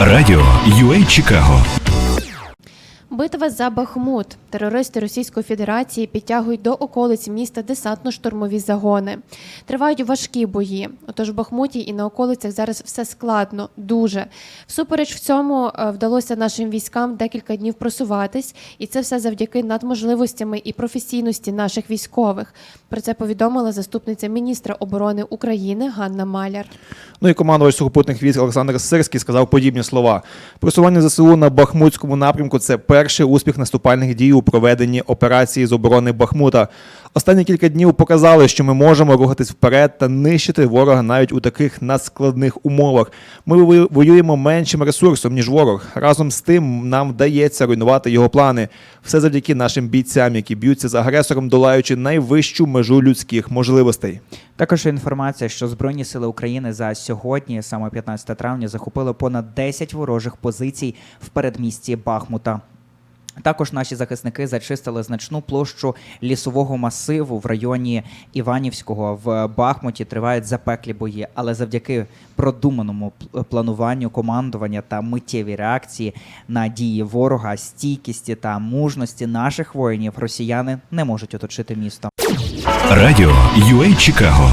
Радіо UA Чикаго Битва за Бахмут. Терористи Російської Федерації підтягують до околиць міста десантно-штурмові загони. Тривають важкі бої. Отож, в Бахмуті і на околицях зараз все складно, дуже. Всупереч в цьому е, вдалося нашим військам декілька днів просуватись, і це все завдяки надможливостями і професійності наших військових. Про це повідомила заступниця міністра оборони України Ганна Маляр. Ну і командувач сухопутних військ Олександр Сирський сказав подібні слова. Просування ЗСУ на Бахмутському напрямку це перший успіх наступальних дій у проведенні операції з оборони Бахмута. Останні кілька днів показали, що ми можемо рухатись вперед та нищити ворога навіть у таких надскладних умовах. Ми вою- воюємо меншим ресурсом ніж ворог. Разом з тим нам вдається руйнувати його плани. Все завдяки нашим бійцям, які б'ються з агресором, долаючи найвищу межу людських можливостей. Також інформація, що Збройні сили України за сьогодні, саме 15 травня, захопили понад 10 ворожих позицій в передмісті Бахмута. Також наші захисники зачистили значну площу лісового масиву в районі Іванівського в Бахмуті. Тривають запеклі бої, але завдяки продуманому пл- плануванню командування та миттєвій реакції на дії ворога, стійкісті та мужності наших воїнів росіяни не можуть оточити місто. Радіо UA Чикаго